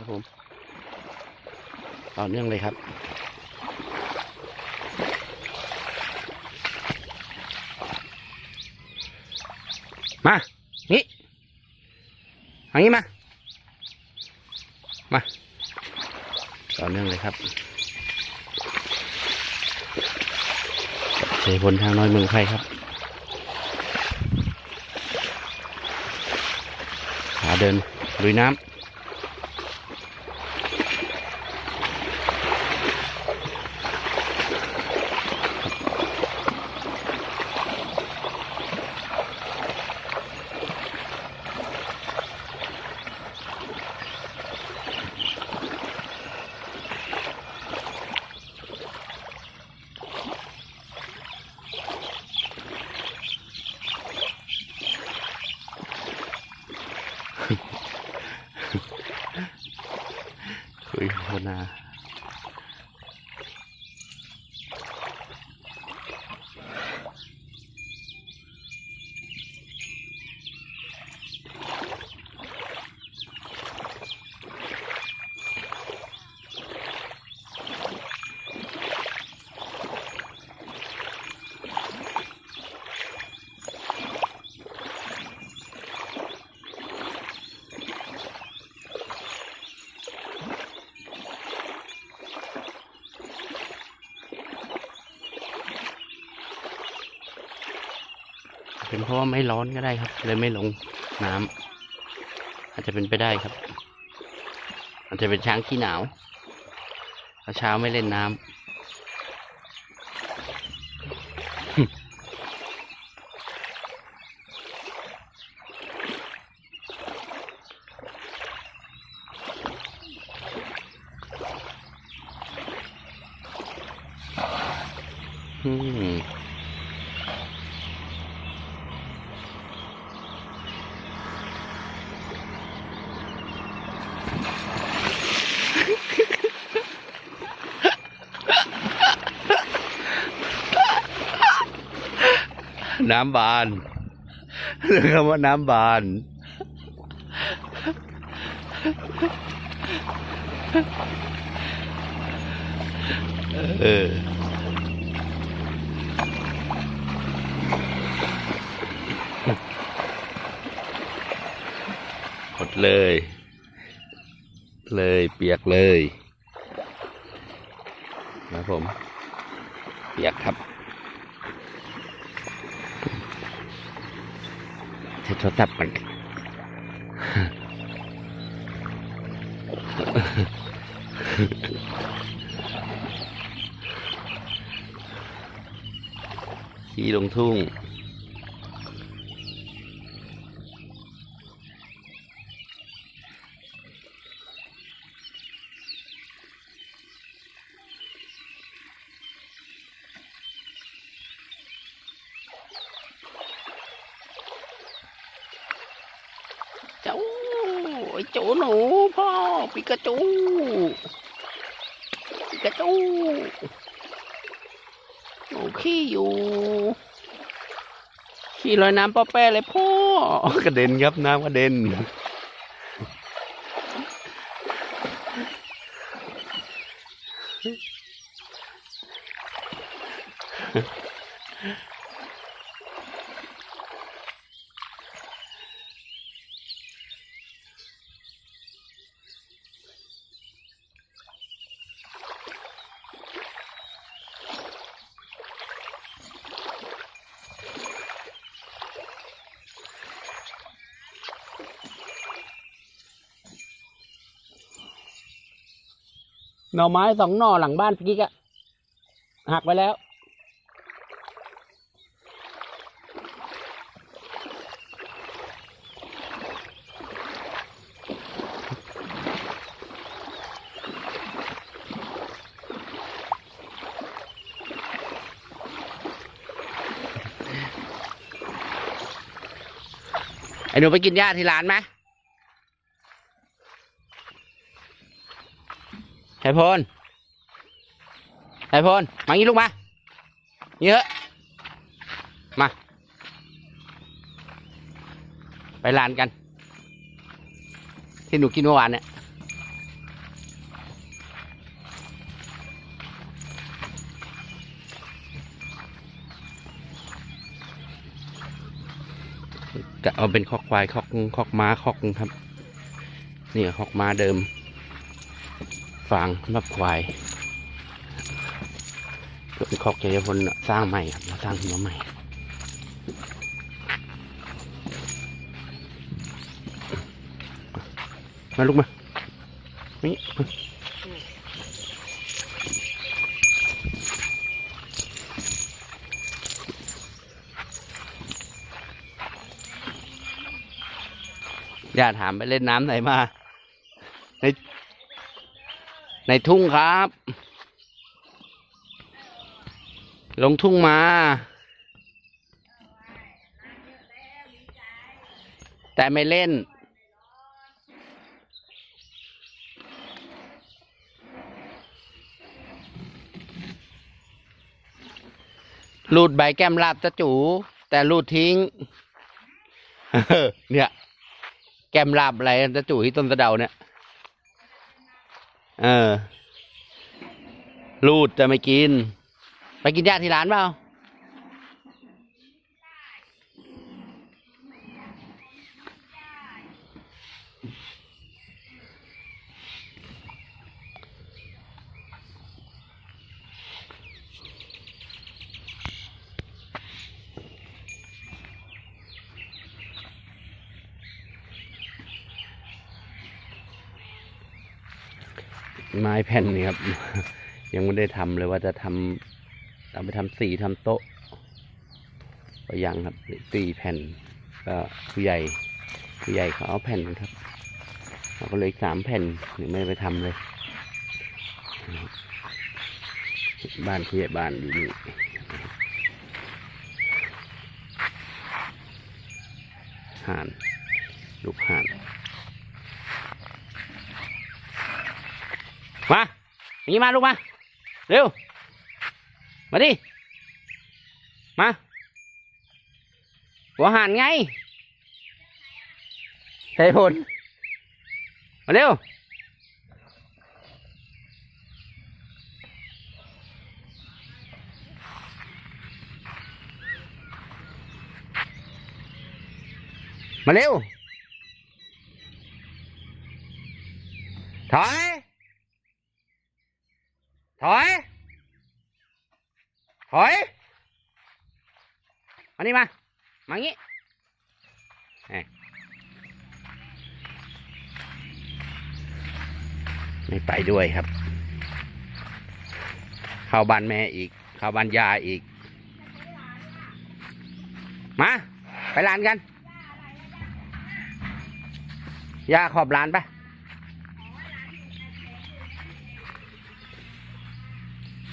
ครับผมต่อเนื่องเลยครับ มานี่ทางนี้มา มาต่อเนื่องเลยครับเสพลทางน้อยเมืองไทยครับขาเดินลุยน้ำ นา เป็นเพราะว่าไม่ร้อนก็ได้ครับ เลยไม่ลงน้ำอาจจะเป็นไปได้ครับ อาจจะเป็นช้างขี้หนาวเพราะเช้าไม่เล่นน้ำอืม น้ำบานเรียกคำว่าน้ำบาน เออหมดเลย เลยเปียกเลยนะผม เปียกครับ ใช้โทรศัพท์มันขี่ลงทุ่ง เจ้าไอ้โจหนู พ่อปิกาจูปิกาจูหนูขี้อยู่ ขี้ลอยน้ำป้อแป้เลยพ่อกระเด็นครับน้ำกระเด็น หน่อไม้สองหน่อหลังบ้านพี่กิ๊กอะหักไปแล้ว ไอ้หนูไปกินหญ้าที่ร้านไหม ไอพลไอพลมางี้ลูกมาเยอะมา ไปลานกัน ที่หนูกินเมื่อวานเนี่ยจะเอาเป็นคอกควายคอกคอกม้าคอกครับ นี่คอกม้าเดิม ฟางสำหรับควายส่วนคอกเจยพลน่ะสร้างใหม่ครับมาสร้างขึ้นมาใหม่มาลูกมานี่มอย่าถามไปเล่นน้ำไหนมาใน ในทุ่งครับ ลงทุ่งมา แต่ไม่เล่น รูดใบแก้มลาบจะจูแต่รูดทิ้ง เนี่ย แก้มลาบอะไรจะจูที่ต้นสะเดาเนี่ย เออ รูดจะไม่กิน ไปกินยาที่ร้านเปล่า ไม้แผ่นนี่ครับ ยังไม่ได้ทำเลยว่าจะทำเอาไปทำสีทำโต๊ะก็ยังครับสี่แผ่น ก็ผู้ใหญ่ผู้ใหญ่เขาเอาแผ่นครับเราก็เลยสามแผ่นยังไม่ไปทำเลย บ้านผู้ใหญ่บ้านอยู่นี่ห่านลูกห่าน มาอย่างนี้มาลูกมา เร็ว มาดิ มา หัวหันไงใส่ผลมาเร็ว มาเร็ว ถอย ถอย ถอยมานี่มา มางี้เอ้ยไม่ไปด้วยครับ เข้าบ้านแม่อีก เข้าบ้านยาอีก มา ไปร้านกันยาขอบร้านไป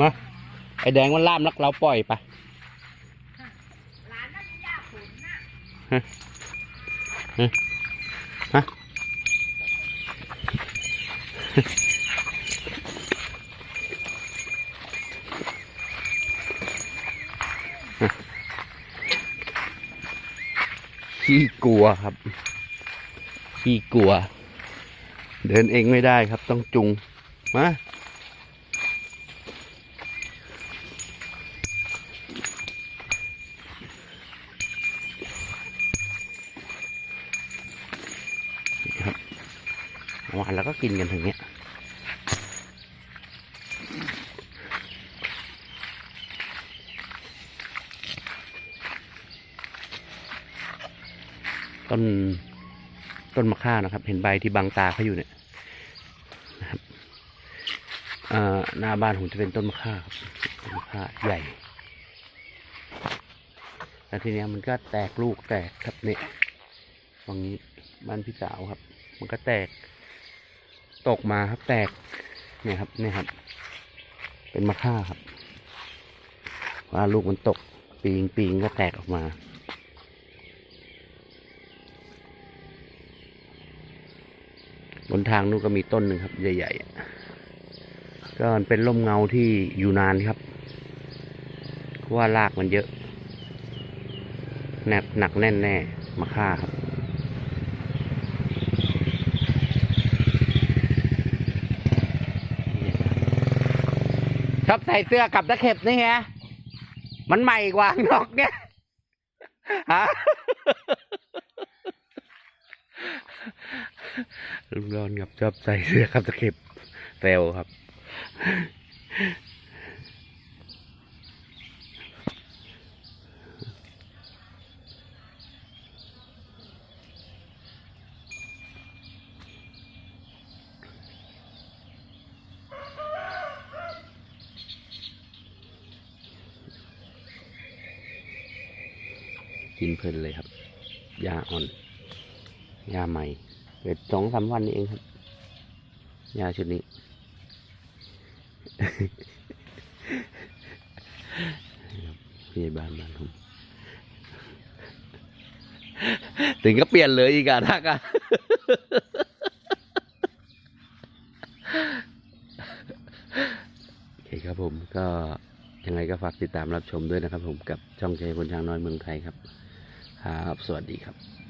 มาไอแดงมันล่ามลักเราปล่อยไปร้านนั้นยาขุนน่ะฮะขี้กลัวครับ ขี้กลัว เดินเองไม่ได้ครับต้องจุง มา ครับเมื่อ วานเราก็กินกันถึงเนี้ยต้นต้นมะข่านะครับ เห็นใบที่บังตาเขาอยู่เนี่ยนะครับเอ่อหน้าบ้านผมจะเป็นต้นมะข่าครับต้นมะข่าใหญ่แล้วทีเนี้ยมันก็แตกลูกแตกครับเนี่ยตรงนี้บ้านพี่สาวครับ มันก็แตก ตกมาครับแตกเนี่ยครับเนี่ยครับ เป็นมะข่าครับ ว่าลูกมันตกปีงปีงก็แตกออกมา บนทางนู้นก็มีต้นหนึ่งครับ ใหญ่ๆ ก็มันเป็นร่มเงาที่อยู่นานครับเพราะว่ารากมันเยอะแนบหนักแน่นแน่มาฆ่าครับ ชอบใส่เสื้อกับตะเข็บนี่ฮะมันใหม่กว่างนอกเนี่ยฮะลุงรอนครับชอบใส่เสื้อกับตะเข็บเซลครับ กินเพลินเลยครับยาอ่อนยาใหม่เกิดสองสามวันนี้เองครับยาชุดนี้พี่บ้านบ้านผมถึงก็เปลี่ยนเลยอีกอะทักอะโอเคครับผมก็ยังไงก็ฝากติดตามรับชมด้วยนะครับผมกับช่องใจคนช้างน้อยเมืองไทยครับ ครับ สวัสดีครับ